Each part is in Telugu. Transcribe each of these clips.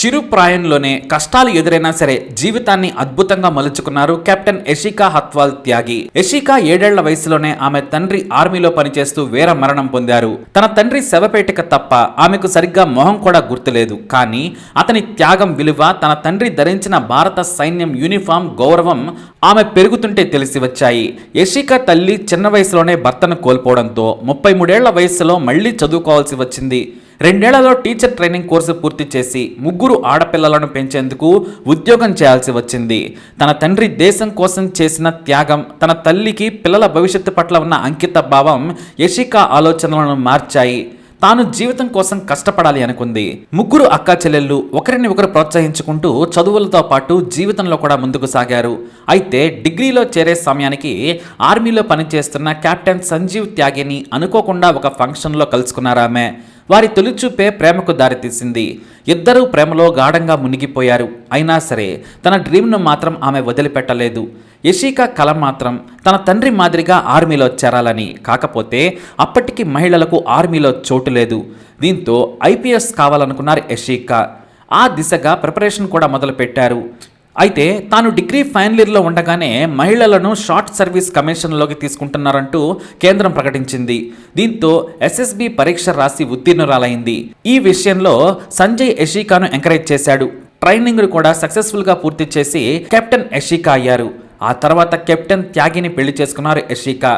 చిరు ప్రాయంలోనే కష్టాలు ఎదురైనా సరే జీవితాన్ని అద్భుతంగా మలుచుకున్నారు కెప్టెన్ యషికా హత్వాల్ త్యాగి. యషికా ఏడేళ్ళ వయసులోనే ఆమె తండ్రి ఆర్మీలో పనిచేస్తూ వీర మరణం పొందారు. తన తండ్రి శవపేటిక తప్ప ఆమెకు సరిగ్గా మొహం కూడా గుర్తులేదు. కానీ అతని త్యాగం విలువ తన తండ్రి ధరించిన భారత సైన్యం యూనిఫామ్ గౌరవం ఆమె పెరుగుతుంటే తెలిసి వచ్చాయి. యషికా తల్లి చిన్న వయసులోనే భర్తను కోల్పోవడంతో ముప్పై మూడేళ్ళ వయసులో మళ్ళీ చదువుకోవాల్సి వచ్చింది. రెండేళ్ళలో టీచర్ ట్రైనింగ్ కోర్సు పూర్తి చేసి ముగ్గురు ఆడపిల్లలను పెంచేందుకు ఉద్యోగం చేయాల్సి వచ్చింది. తన తండ్రి దేశం కోసం చేసిన త్యాగం తన తల్లికి పిల్లల భవిష్యత్తు పట్ల ఉన్న అంకిత భావం యషికా ఆలోచనలను మార్చాయి. తాను జీవితం కోసం కష్టపడాలి అనుకుంది. ముగ్గురు అక్కా చెల్లెళ్ళు ఒకరిని ఒకరు ప్రోత్సహించుకుంటూ చదువులతో పాటు జీవితంలో కూడా ముందుకు సాగారు. అయితే డిగ్రీలో చేరే సమయానికి ఆర్మీలో పనిచేస్తున్న కెప్టెన్ సంజీవ్ త్యాగిని అనుకోకుండా ఒక ఫంక్షన్లో కలుసుకున్నారామె వారి తొలిచూపే ప్రేమకు దారితీసింది ఇద్దరూ ప్రేమలో గాఢంగా మునిగిపోయారు. అయినా సరే తన డ్రీమ్ను మాత్రం ఆమె వదిలిపెట్టలేదు. యషికా కల మాత్రం తన తండ్రి మాదిరిగా ఆర్మీలో చేరాలని కాకపోతే అప్పటికి మహిళలకు ఆర్మీలో చోటు లేదు. దీంతో ఐపీఎస్ కావాలనుకున్నారు యషికా ఆ దిశగా ప్రిపరేషన్ కూడా మొదలుపెట్టారు. అయితే తాను డిగ్రీ ఫైనల్ ఇయర్లో ఉండగానే మహిళలను షార్ట్ సర్వీస్ కమిషన్లోకి తీసుకుంటున్నారంటూ కేంద్రం ప్రకటించింది. దీంతో ఎస్ఎస్బి పరీక్ష రాసి ఉత్తీర్ణురాలైంది. ఈ విషయంలో సంజయ్ యషికాను ఎంకరేజ్ చేశాడు. ట్రైనింగ్ కూడా సక్సెస్ఫుల్గా పూర్తి చేసి కెప్టెన్ యషికా అయ్యారు. ఆ తర్వాత కెప్టెన్ త్యాగిని పెళ్ళి చేసుకున్నారు యషికా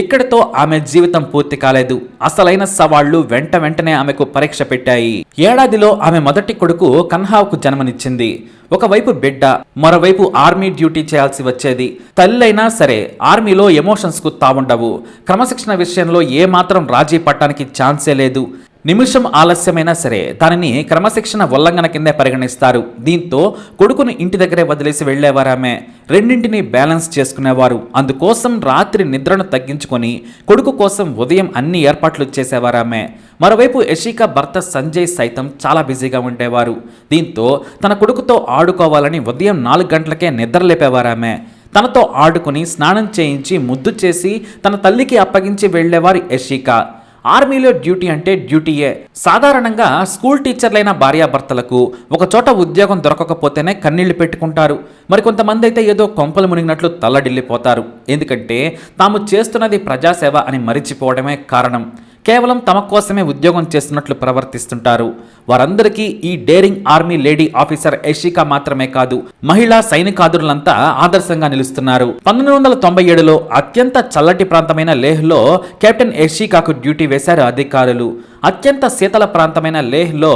ఇక్కడితో ఆమె జీవితం పూర్తి కాలేదు. అసలైన సవాళ్ళు వెంట వెంటనే ఆమెకు పరీక్ష పెట్టాయి. ఏడాదిలో ఆమె మొదటి కొడుకు కన్హావుకు జన్మనిచ్చింది. ఒకవైపు బిడ్డ మరోవైపు ఆర్మీ డ్యూటీ చేయాల్సి వచ్చేది. తల్లైనా సరే ఆర్మీలో ఎమోషన్స్కు తావుండవు. క్రమశిక్షణ విషయంలో ఏమాత్రం రాజీ పట్టడానికి ఛాన్సే లేదు. నిమిషం ఆలస్యమైనా సరే దానిని క్రమశిక్షణ ఉల్లంఘన కిందే పరిగణిస్తారు. దీంతో కొడుకును ఇంటి దగ్గరే వదిలేసి వెళ్ళేవారామే రెండింటిని బ్యాలెన్స్ చేసుకునేవారు. అందుకోసం రాత్రి నిద్రను తగ్గించుకొని కొడుకు కోసం ఉదయం అన్ని ఏర్పాట్లు చేసేవారామే. మరోవైపు యషిక భర్త సంజయ్ సైతం చాలా బిజీగా ఉండేవారు. దీంతో తన కొడుకుతో ఆడుకోవాలని ఉదయం నాలుగు గంటలకే నిద్ర లేపేవారామే. తనతో ఆడుకుని స్నానం చేయించి ముద్దు చేసి తన తల్లికి అప్పగించి వెళ్ళేవారు యషికా ఆర్మీలో డ్యూటీ అంటే డ్యూటీయే. సాధారణంగా స్కూల్ టీచర్లైన భార్యాభర్తలకు ఒక చోట ఉద్యోగం దొరకకపోతేనే కన్నీళ్ళు పెట్టుకుంటారు. మరికొంతమంది అయితే ఏదో కొంపలు మునిగినట్లు తల్లడిల్లిపోతారు. ఎందుకంటే తాము చేస్తున్నది ప్రజాసేవ అని మరిచిపోవడమే కారణం. కేవలం తమ కోసమే ఉద్యోగం చేస్తున్నట్లు ప్రవర్తిస్తుంటారు. వారందరికీ ఈ daring army lady officer Yashika మాత్రమే కాదు మహిళా సైనికాదులంతా ఆదర్శంగా నిలుస్తున్నారు. పంతొమ్మిది వందల తొంభై ఏడులో అత్యంత చల్లటి ప్రాంతమైన లేహ్లో కెప్టెన్ యషికాకు డ్యూటీ వేశారు అధికారులు. అత్యంత శీతల ప్రాంతమైన లేహ్లో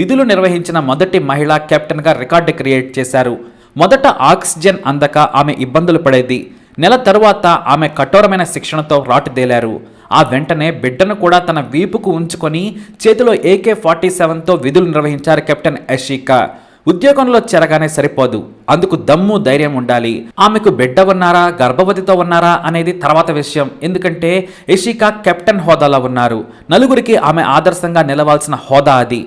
విధులు నిర్వహించిన మొదటి మహిళా కెప్టెన్గా రికార్డు క్రియేట్ చేశారు. మొదట ఆక్సిజన్ అందక ఆమె ఇబ్బందులు పడేది. నెల తరువాత ఆమె కఠోరమైన శిక్షణతో రాటుదేలారు ఆ వెంటనే బిడ్డను కూడా తన వీపుకు ఉంచుకొని చేతిలో ఏకే ఫార్టీ సెవెన్తో విధులు నిర్వహించారు కెప్టెన్ యషికా ఉద్యోగంలో చేరగానే సరిపోదు. అందుకు దమ్ము ధైర్యం ఉండాలి. ఆమెకు బిడ్డ ఉన్నారా గర్భవతితో ఉన్నారా అనేది తర్వాత విషయం. ఎందుకంటే యషికా కెప్టెన్ హోదాలో ఉన్నారు. నలుగురికి ఆమె ఆదర్శంగా నిలవాల్సిన హోదా అది.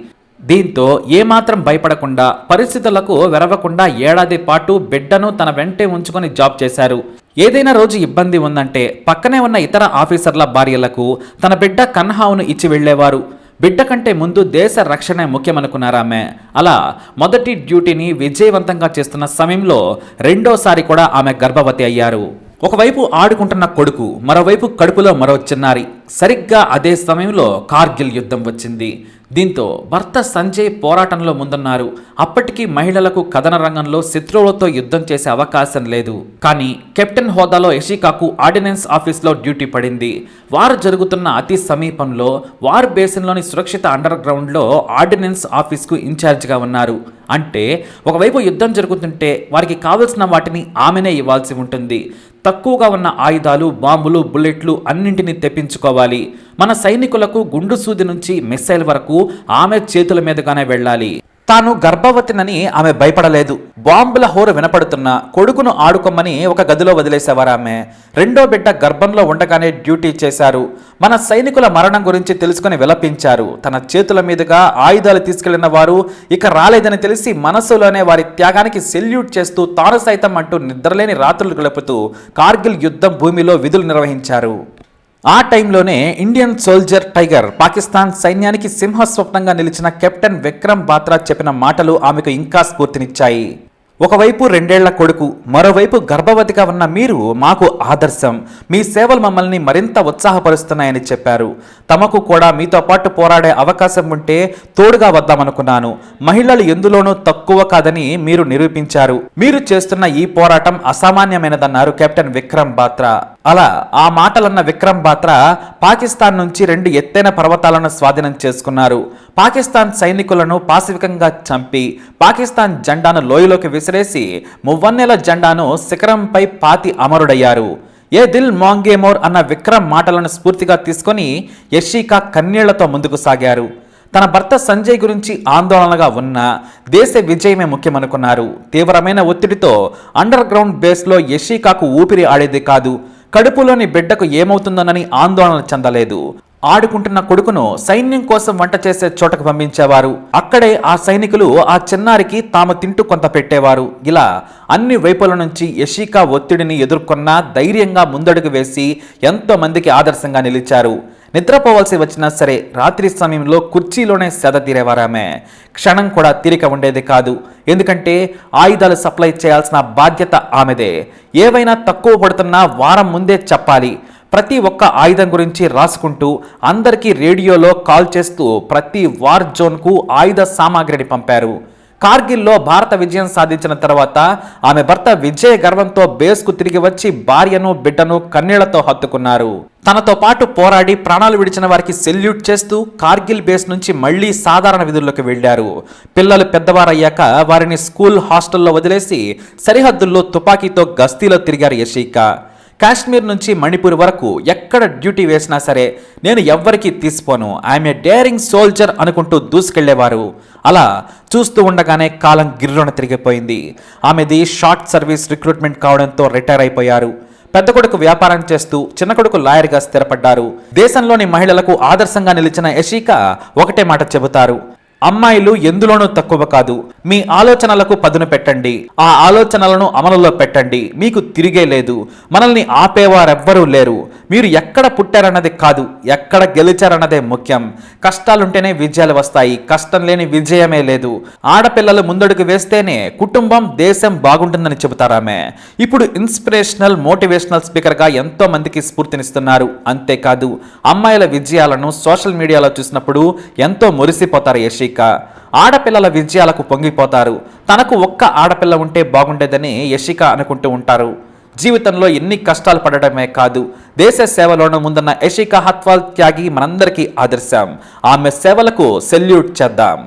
దీంతో ఏమాత్రం భయపడకుండా పరిస్థితులకు వెరవకుండా ఏడాది పాటు బిడ్డను తన వెంటే ఉంచుకొని జాబ్ చేశారు. ఏదైనా రోజు ఇబ్బంది ఉందంటే పక్కనే ఉన్న ఇతర ఆఫీసర్ల భార్యలకు తన బిడ్డ కన్హావును ఇచ్చి వెళ్ళేవారు బిడ్డ కంటే ముందు దేశ రక్షణే ముఖ్యమనుకున్నారామె అలా మొదటి డ్యూటీని విజయవంతంగా చేస్తున్న సమయంలో రెండోసారి కూడా ఆమె గర్భవతి అయ్యారు. ఒకవైపు ఆడుకుంటున్న కొడుకు మరోవైపు కడుపులో మరో చిన్నారి. సరిగ్గా అదే సమయంలో కార్గిల్ యుద్ధం వచ్చింది. దీంతో భర్త సంజయ్ పోరాటంలో ముందున్నారు. అప్పటికీ మహిళలకు కథన రంగంలో శత్రువులతో యుద్ధం చేసే అవకాశం లేదు. కానీ కెప్టెన్ హోదాలో యషికాకు ఆర్డినెన్స్ ఆఫీస్లో డ్యూటీ పడింది. వారు జరుగుతున్న అతి సమీపంలో వార్ బేసిన్లోని సురక్షిత అండర్ గ్రౌండ్లో ఆర్డినెన్స్ ఆఫీస్కు ఇన్ఛార్జ్గా ఉన్నారు. అంటే ఒకవైపు యుద్ధం జరుగుతుంటే వారికి కావలసిన వాటిని ఆమెనే ఇవ్వాల్సి ఉంటుంది. తక్కువగా ఉన్న ఆయుధాలు బాంబులు బుల్లెట్లు అన్నింటినీ తెప్పించుకోవాలి. మన సైనికులకు గుండు సూది నుంచి మిస్సైల్ వరకు ఆమె చేతుల మీదుగానే వెళ్ళాలి. తాను గర్భవతినని ఆమె భయపడలేదు. బాంబుల హోర వినపడుతున్న కొడుకును ఆడుకోమని ఒక గదిలో వదిలేసేవారు ఆమె. రెండో బిడ్డ గర్భంలో ఉండగానే డ్యూటీ చేశారు. మన సైనికుల మరణం గురించి తెలుసుకుని విలపించారు. తన చేతుల మీదుగా ఆయుధాలు తీసుకెళ్ళిన వారు ఇక రాలేదని తెలిసి మనసులోనే వారి త్యాగానికి సెల్యూట్ చేస్తూ తాను సైతం అంటూ నిద్రలేని రాత్రులు గడుపుతూ కార్గిల్ యుద్ధం భూమిలో విధులు నిర్వహించారు. ఆ టైంలోనే ఇండియన్ సోల్జర్ టైగర్ పాకిస్తాన్ సైన్యానికి సింహస్వప్నంగా నిలిచిన కెప్టెన్ విక్రమ్ బాత్రా చెప్పిన మాటలు ఆమెకు ఇంకా స్ఫూర్తినిచ్చాయి. ఒకవైపు రెండేళ్ళ కొడుకు మరోవైపు గర్భవతిగా ఉన్న మీరు మాకు ఆదర్శం. మీ సేవలు మమ్మల్ని మరింత ఉత్సాహపరుస్తున్నాయని చెప్పారు. తమకు కూడా మీతో పాటు పోరాడే అవకాశం ఉంటే తోడుగా వద్దామనుకున్నాను. మహిళలు ఎందులోనూ తక్కువ కాదని మీరు నిరూపించారు. మీరు చేస్తున్న ఈ పోరాటం అసామాన్యమైనదన్నారు కెప్టెన్ విక్రమ్ బాత్రా. అలా ఆ మాటలన్న విక్రమ్ బాత్రా పాకిస్తాన్ నుంచి రెండు ఎత్తైన పర్వతాలను స్వాధీనం చేసుకున్నారు. పాకిస్తాన్ సైనికులను పాశవికంగా చంపి పాకిస్తాన్ జెండాను లోయలోకి విసిరేసి మువ్వన్నెల జెండాను శిఖరంపై పాతి అమరుడయ్యారు. ఏ దిల్ మాంగేమోర్ అన్న విక్రమ్ మాటలను స్ఫూర్తిగా తీసుకొని యషికా కన్నీళ్ళతో ముందుకు సాగారు. తన భర్త సంజయ్ గురించి ఆందోళనగా ఉన్న దేశ విజయమే ముఖ్యమనుకున్నారు. తీవ్రమైన ఒత్తిడితో అండర్ గ్రౌండ్ బేస్లో యషికాకు ఊపిరి ఆడేది కాదు. కడుపులోని బిడ్డకు ఏమవుతుందోనని ఆందోళన చెందలేదు. ఆడుకుంటున్న కొడుకును సైన్యం కోసం వంట చేసే చోటకు పంపించేవారు. అక్కడే ఆ సైనికులు ఆ చిన్నారికి తాము తింటూ కొంత పెట్టేవారు. ఇలా అన్ని వైపుల నుంచి యషికా ఒత్తిడిని ఎదుర్కొన్న ధైర్యంగా ముందడుగు వేసి ఎంతో మందికి ఆదర్శంగా నిలిచారు. నిద్రపోవాల్సి వచ్చినా సరే రాత్రి సమయంలో కుర్చీలోనే సెద తీరేవారామె. క్షణం కూడా తీరిక ఉండేది కాదు. ఎందుకంటే ఆయుధాలు సప్లై చేయాల్సిన బాధ్యత ఆమెదే. ఏవైనా తక్కువ పడుతున్నా వారం ముందే చెప్పాలి. ప్రతి ఒక్క ఆయుధం గురించి రాసుకుంటూ అందరికీ రేడియోలో కాల్ చేస్తూ ప్రతి వార్ జోన్కు ఆయుధ సామాగ్రిని పంపారు. కార్గిల్లో భారత విజయం సాధించిన తర్వాత ఆమె భర్త విజయ గర్వంతో బేస్కు తిరిగి వచ్చి భార్యను బిడ్డను కన్నీళ్ళతో హత్తుకున్నారు. తనతో పాటు పోరాడి ప్రాణాలు విడిచిన వారికి సెల్యూట్ చేస్తూ కార్గిల్ బేస్ నుంచి మళ్ళీ సాధారణ విధుల్లోకి వెళ్ళారు పిల్లలు పెద్దవారయ్యాక వారిని స్కూల్ హాస్టల్లో వదిలేసి సరిహద్దుల్లో తుపాకీతో గస్తీలో తిరిగారు యశీకా. కాశ్మీర్ నుంచి మణిపూర్ వరకు ఎక్కడ డ్యూటీ వేసినా సరే నేను ఎవ్వరికీ తీసుకోను ఐఎమ్ ఏ డేరింగ్ సోల్జర్ అనుకుంటూ దూసుకెళ్ళేవారు. అలా చూస్తూ ఉండగానే కాలం గిర్రున తిరిగిపోయింది. ఆమెది షార్ట్ సర్వీస్ రిక్రూట్మెంట్ కావడంతో రిటైర్ అయిపోయారు. పెద్ద కొడుకు వ్యాపారం చేస్తూ చిన్న కొడుకు లాయర్గా స్థిరపడ్డారు. దేశంలోని మహిళలకు ఆదర్శంగా నిలిచిన యశిక ఒకటే మాట చెబుతారు. అమ్మాయిలు ఎందులోనూ తక్కువ కాదు. మీ ఆలోచనలకు పదును పెట్టండి. ఆ ఆలోచనలను అమలులో పెట్టండి. మీకు తిరిగే లేదు. మనల్ని ఆపేవారెవ్వరూ లేరు. మీరు ఎక్కడ పుట్టారన్నది కాదు ఎక్కడ గెలిచారన్నదే ముఖ్యం. కష్టాలుంటేనే విజయాలు వస్తాయి కష్టం లేని విజయమే లేదు. ఆడపిల్లలు ముందడుగు వేస్తేనే కుటుంబం దేశం బాగుంటుందని చెబుతారామె ఇప్పుడు ఇన్స్పిరేషనల్ మోటివేషనల్ స్పీకర్గా ఎంతో మందికి స్ఫూర్తినిస్తున్నారు. అంతేకాదు అమ్మాయిల విజయాలను సోషల్ మీడియాలో చూసినప్పుడు ఎంతో మురిసిపోతారు యశిక. ఆడపిల్లల విజయాలకు పొంగిపోతారు. తనకు ఒక్క ఆడపిల్ల ఉంటే బాగుండేదని యశిక అనుకుంటూ ఉంటారు. జీవితంలో ఎన్ని కష్టాలు పడడమే కాదు. దేశ సేవలోనూ ముందున్న యశిక హత్వాల్ త్యాగి మనందరికీ ఆదర్శం. ఆమె సేవలకు సెల్యూట్ చేద్దాం.